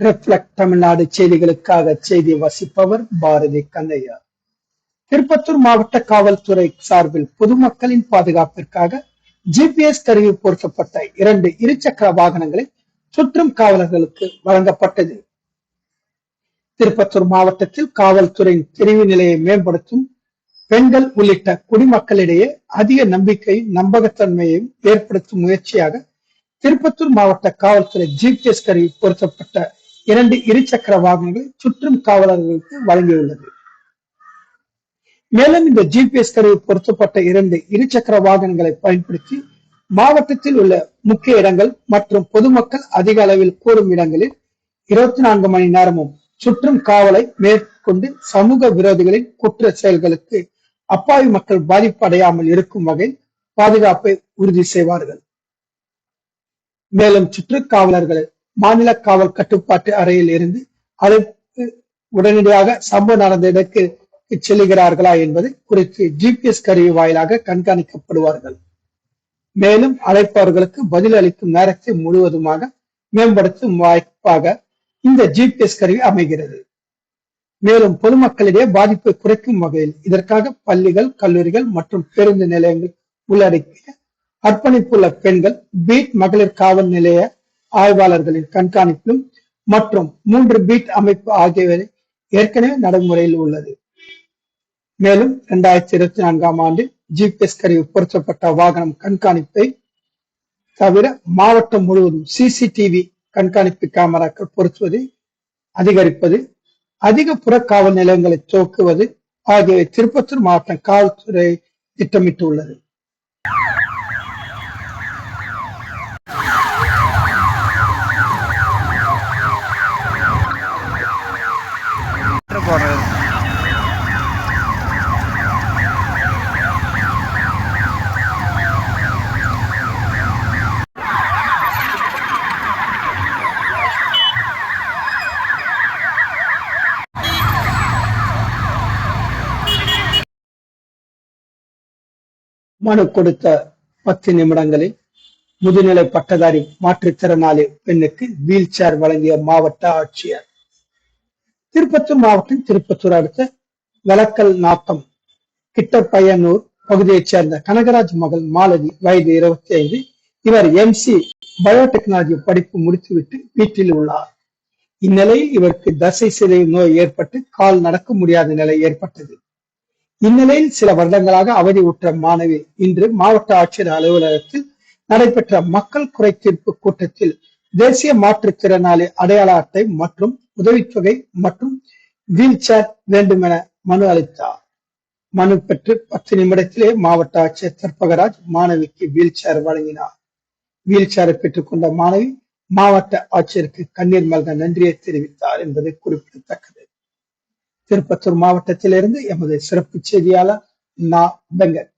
Reflect Tamil Nadu செய்திகளுக்காக செய்தி வசிப்பவர் பாரதி கண்ணையா. திருப்பத்தூர் மாவட்ட காவல்துறை சார்பில் பொதுமக்களின் பாதுகாப்பிற்காக ஜிபிஎஸ் கருவி பொருத்தப்பட்ட இரண்டு இருசக்கர வாகனங்களை சுற்றும் காவலர்களுக்கு வழங்கப்பட்டது. திருப்பத்தூர் மாவட்டத்தில் காவல்துறையின் தெரிவு நிலையை மேம்படுத்தும் பெண்கள் உள்ளிட்ட குடிமக்களிடையே அதிக நம்பிக்கையும் நம்பகத்தன்மையையும் ஏற்படுத்தும் முயற்சியாக திருப்பத்தூர் மாவட்ட காவல்துறை ஜிபிஎஸ் கருவி பொருத்தப்பட்ட இரண்டு இருசக்கர வாகனங்களை சுற்றும் காவலர்களுக்கு வழங்கியுள்ளது. மேலும் இந்த ஜிபிஎஸ் கருவி பொருத்தப்பட்ட இரண்டு இருசக்கர வாகனங்களை பயன்படுத்தி மாவட்டத்தில் உள்ள முக்கிய இடங்கள் மற்றும் பொதுமக்கள் அதிக அளவில் கூறும் இடங்களில் இருபத்தி நான்கு மணி நேரமும் சுற்றும் காவலை மேற்கொண்டு சமூக விரோதிகளின் குற்ற செயல்களுக்கு அப்பாவி மக்கள் பாதிப்படையாமல் இருக்கும் வகையில் பாதுகாப்பை உறுதி செய்வார்கள். மேலும் சுற்றுக்காவலர்கள் மாநில காவல் கட்டுப்பாட்டு அறையில் இருந்து அழைப்பு உடனடியாக சம்பவம் நடந்த இடத்திற்கு செல்கிறார்களா என்பது குறித்து ஜிபிஎஸ் கருவி வாயிலாக கண்காணிக்கப்படுவார்கள். மேலும் அழைப்பவர்களுக்கு பதில் அளிக்கும் நேரத்தை முழுவதுமாக மேம்படுத்தும் வாய்ப்பாக இந்த ஜிபிஎஸ் கருவி அமைகிறது. மேலும் பொதுமக்களிடையே பாதிப்பை குறைக்கும் வகையில் இதற்காக பள்ளிகள் கல்லூரிகள் மற்றும் பேருந்து நிலையங்கள் உள்ளடக்கிய அர்ப்பணிப்புள்ள பெண்கள் பீட் மகளிர் காவல் நிலைய ஆய்வாளர்களின் கண்காணிப்பிலும் மற்றும் மூன்று பீட் அமைப்பு ஆகியவை ஏற்கனவே நடைமுறையில் உள்ளது. மேலும் இரண்டாயிரத்தி இருபத்தி நான்காம் ஆண்டு ஜிபிஎஸ் கருவி பொருத்தப்பட்ட வாகனம் கண்காணிப்பை தவிர மாவட்டம் முழுவதும் சிசிடிவி கண்காணிப்பு கேமராக்கள் பொருத்துவதை அதிகரிப்பது அதிக புறக்காவல் நிலையங்களை துவக்குவது ஆகியவை திருப்பத்தூர் மாவட்டம் காவல்துறை திட்டமிட்டுள்ளது. மனு கொடுத்த பத்து நிமிடங்களில் முதுநிலை பட்டதாரி மாற்றுத்திறனாளி பெண்ணுக்கு வீல் சேர் வழங்கிய மாவட்ட ஆட்சியர். திருப்பத்தூர் மாவட்டம் திருப்பத்தூர் அடுத்த வலக்கல் நாத்தம் கிட்டப்பையனூர் பகுதியைச் சேர்ந்த கனகராஜ் மகள் மாலதி வயது இருபத்தி ஐந்து இவர் எம்சி பயோடெக்னாலஜி படிப்பு முடித்துவிட்டு வீட்டில் உள்ளார். இந்நிலையில் இவருக்கு தசை சிதைவு நோய் ஏற்பட்டு கால் நடக்க முடியாத நிலை ஏற்பட்டது. இந்நிலையில் சில வருடங்களாக அவதி உற்ற மாணவி இன்று மாவட்ட ஆட்சியர் அலுவலகத்தில் நடைபெற்ற மக்கள் குறை தீர்ப்பு கூட்டத்தில் தேசிய மாற்றுத்திறனாளி அடையாள அட்டை மற்றும் உதவித்தொகை மற்றும் வீல் சேர் வேண்டுமென மனு அளித்தார். மனு பெற்று பத்து நிமிடத்திலே மாவட்ட ஆட்சியர் தர்பகராஜ் மாணவிக்கு வீல் சேர் வழங்கினார். வீல் சேரை பெற்றுக்கொண்ட மாணவி மாவட்ட ஆட்சியருக்கு கண்ணீர் மல்க நன்றியை தெரிவித்தார் என்பது குறிப்பிடத்தக்கது. திருப்பத்தூர் மாவட்டத்திலிருந்து எமது சிறப்பு செய்தியாளர் நா பெங்கட்.